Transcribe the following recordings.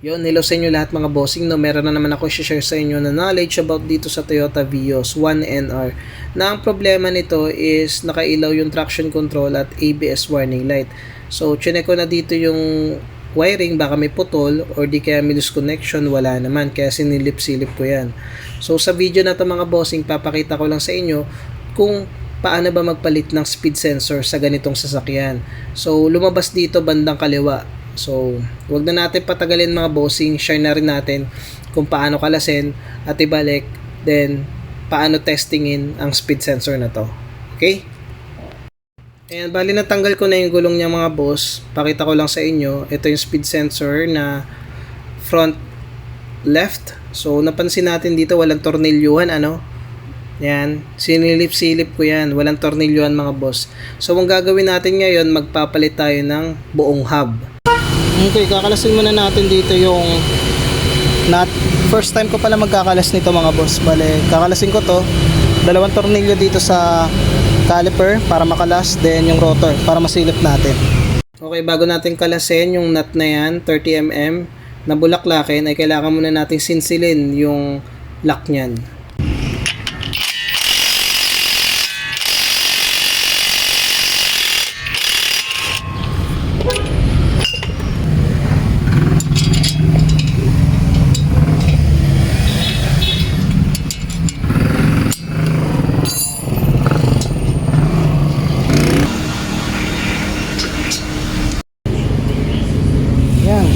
Yun, hello sa inyo lahat mga bossing. No, meron na naman ako share sa inyo na knowledge about dito sa Toyota Vios 1NR. Na ang problema nito is nakailaw yung traction control at ABS warning light. So, chinek ko na dito yung wiring, baka may putol or di kaya may loose connection, wala naman. Kaya sinilip-silip ko yan. So, sa video na to mga bossing, papakita ko lang sa inyo kung paano ba magpalit ng speed sensor sa ganitong sasakyan. So, lumabas dito bandang kaliwa. So, wag na natin patagalin mga bossing, share na rin natin kung paano kalasin at ibalik, then paano testingin ang speed sensor na to. Okay? Ayan, bali natanggal ko na yung gulong niya mga boss. Pakita ko lang sa inyo, ito yung speed sensor na front left. So, napansin natin dito, walang tornilyuhan, ano? Yan, sinilip-silip ko yan. Walang tornilyuhan mga boss. So, ang gagawin natin ngayon, magpapalit tayo ng buong hub. Okay, kakalasin muna natin dito yung nut. First time ko pala magkakalas nito mga boss. Bale, kakalasin ko to. Dalawang tornilyo dito sa caliper para makalas. Then yung rotor para masilip natin. Okay, bago natin kalasin yung nut na yan, 30mm, na bulaklakin, ay kailangan muna natin sinsilin yung lock niyan. Yan.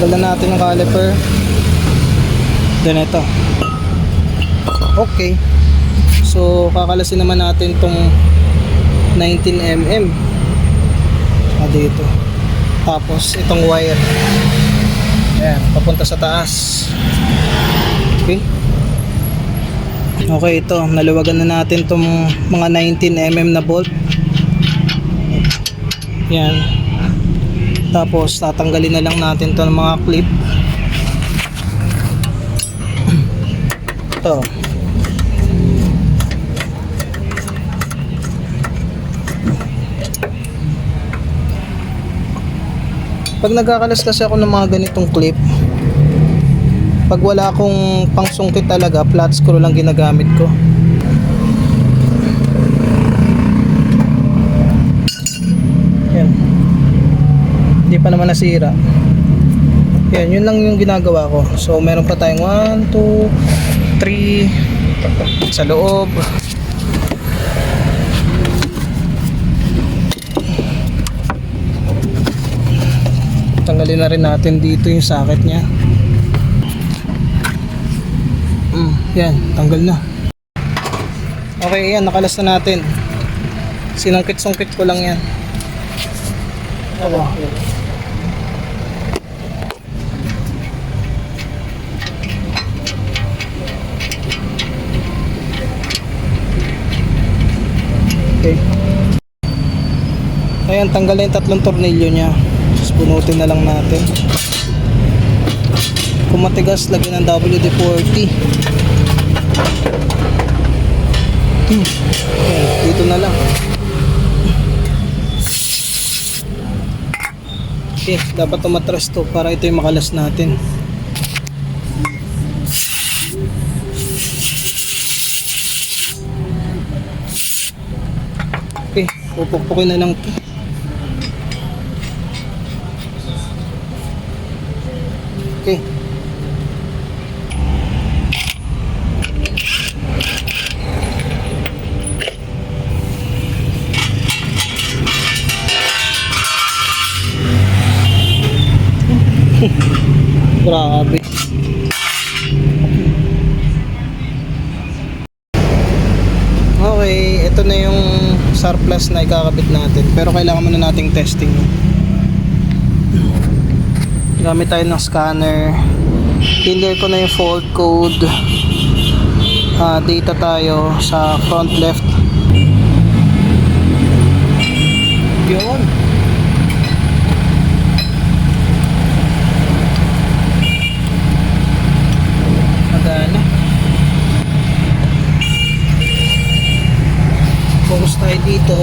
Tanggal na natin yung caliper. Then ito. Okay. So, kakalasin naman natin tong 19mm. Ah, dito. Tapos, itong wire. Ayan, papunta sa taas. Okay. Okay, ito. Naluwagan na natin tong mga 19mm na bolt. Yan. Tapos tatanggalin na lang natin to ng mga clip. Ito. Pag nagkakalas kasi ako ng mga ganitong clip, pag wala akong pangsungkit talaga, flat screw lang ginagamit ko. Yan pa naman nasira. Yan yun lang yung ginagawa ko. So meron pa tayong 1, 2, 3 sa loob. Tanggalin na rin natin dito yung socket nya mm, yan tanggal na. Okay yan nakalas na natin. Sinungkit-sungkit ko lang yan. Ano? Okay. Tanggal na yung tatlong tornilyo niya. Tapos bunutin na lang natin. Kung matigas, lagyan ng WD-40. Hmm. Ayan, dito na lang. Okay, dapat umatras to para ito yung makalas natin. Okay, pupukpukin na lang to. Okay. Grabe. Okay, ito na yung surplus na ikakabit natin. Pero kailangan muna nating testing. Gamit tayo ng scanner. Clear ko na yung fault code. Ah, data tayo sa front left. Yun. Magana. Focus tayo dito.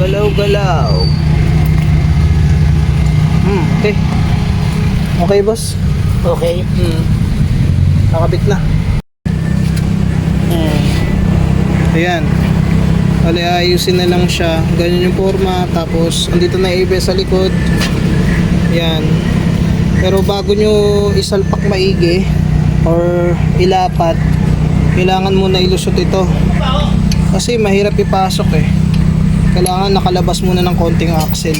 Galaw-galaw. Hmm, okay. Okay, boss. Okay. Hmm. Nakabit na. Hmm. Ayan. Bali, ayusin na lang siya. Ganyan yung forma. Tapos, andito na ABS sa likod. Ayan. Pero bago nyo isalpak maigi or ilapat, kailangan muna ilusot ito. Kasi mahirap ipasok eh. Kailangan nakalabas muna ng konting axle.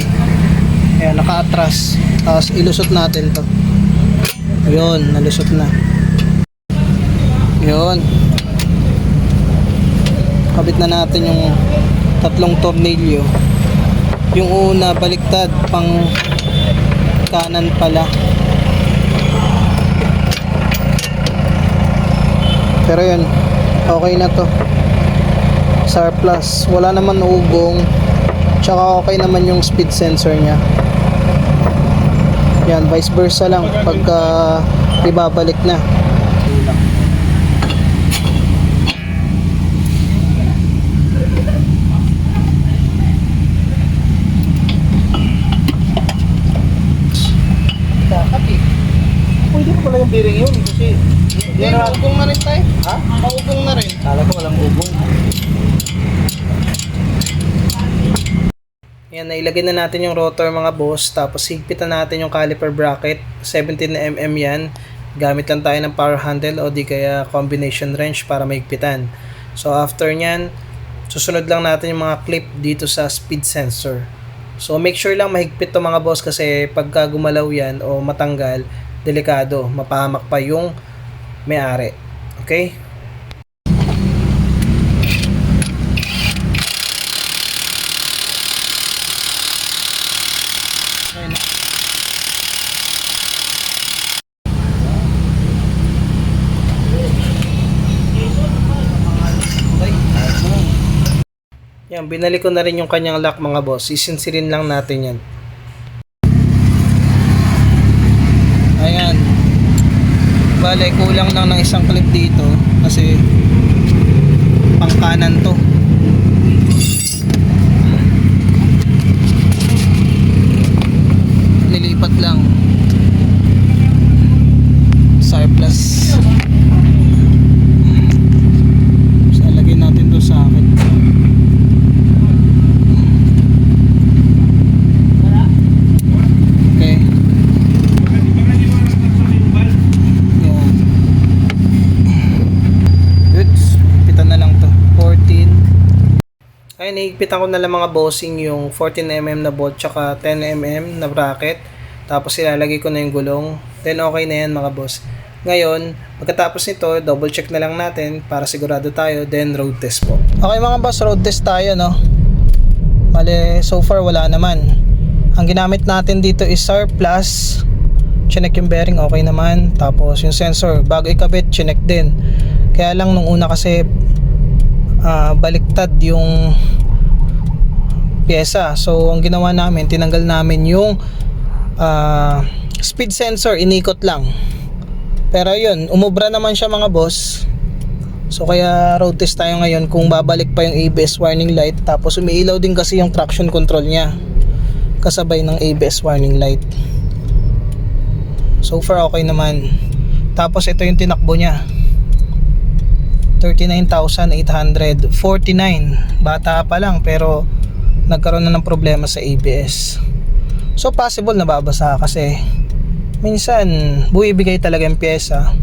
Ayan, naka-atras. Tapos ilusot natin to. Yun, nalusot na. Yun. Kabit na natin yung tatlong tornilyo. Yung una, baliktad, pang kanan pala. Pero yun, okay na to. Surplus, wala naman ugong. Tsaka okay naman yung speed sensor niya. Yan, vice versa lang pagka ibabalik na. Dapat eh. Pa pala yung bearing yun kasi Hindi, maugong na rin tayo. Ha? Maugong na rin. Kala ko walang ubong. Yan, nailagay na natin yung rotor mga boss. Tapos higpitan natin yung caliper bracket. 17mm yan. Gamit lang tayo ng power handle o di kaya combination wrench para maigpitan. So after nyan, susunod lang natin yung mga clip dito sa speed sensor. So make sure lang mahigpit to mga boss kasi pagka gumalaw yan o matanggal, delikado. Mapahamak pa yung may-ari. Okay? Yan, binalik ko na rin yung kanyang lock mga boss. Sisinsirin lang natin yan. Ayan. Bale, kulang lang ng isang clip dito kasi pang kanan to. Nilipat lang. Surplus. So, lagay natin to sa akin. Okay. Yan. Goods. Pitan na lang to. 14. Ayun, naigpitan ko na lang mga bossing yung 14mm na bolt tsaka 10mm na bracket. Tapos ilalagay ko na yung gulong. Then okay na yan mga boss. Ngayon, pagkatapos nito, double check na lang natin para sigurado tayo. Then road test po. Okay mga boss, road test tayo no. Mali, so far wala naman. Ang ginamit natin dito is SAR Plus. Chinek yung bearing, okay naman. Tapos yung sensor, bago ikabit, chinek din. Kaya lang nung una kasi ah, baliktad yung pyesa. So ang ginawa namin, tinanggal namin yung ah, speed sensor, inikot lang. Pero yun, umubra naman siya mga boss. So kaya road test tayo ngayon kung babalik pa yung ABS warning light tapos umiilaw din kasi yung traction control niya kasabay ng ABS warning light. So far okay naman. Tapos ito yung tinakbo niya. 39,849. Bata pa lang pero nagkaroon na ng problema sa ABS. So possible na babasa kasi minsan buibigay talaga yung pyesa.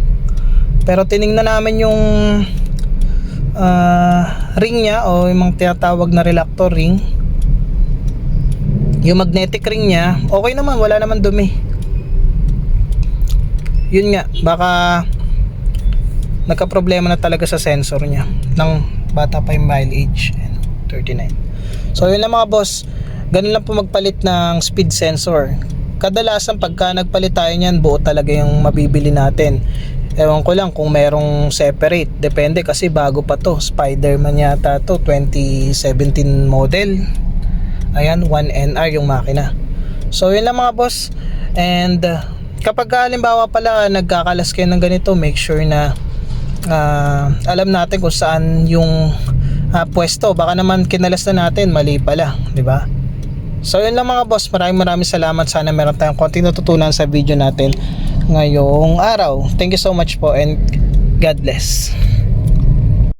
Pero tiningnan namin yung ah, ring niya o yung mga tinatawag na reluctor ring. Yung magnetic ring niya, okay naman, wala naman dumi. Yun nga, baka nagka-problema na talaga sa sensor niya ng bata pa yung mileage. Ayan, 39. So yun lang mga boss, ganun lang po magpalit ng speed sensor. Kadalasan pagka nagpalit tayo niyan, buo talaga yung mabibili natin. Ewan ko lang kung merong separate. Depende kasi bago pa to. Spider-Man yata to. 2017 model. Ayan, 1NR yung makina. So, yun lang mga boss. And, uh, kapag halimbawa pala nagkakalas kayo ng ganito, make sure na uh, alam natin kung saan yung ah, pwesto. Baka naman kinalas na natin, mali pala, di ba? So yun lang mga boss, maraming maraming salamat. Sana meron tayong konting natutunan sa video natin ngayong araw. Thank you so much po and God bless.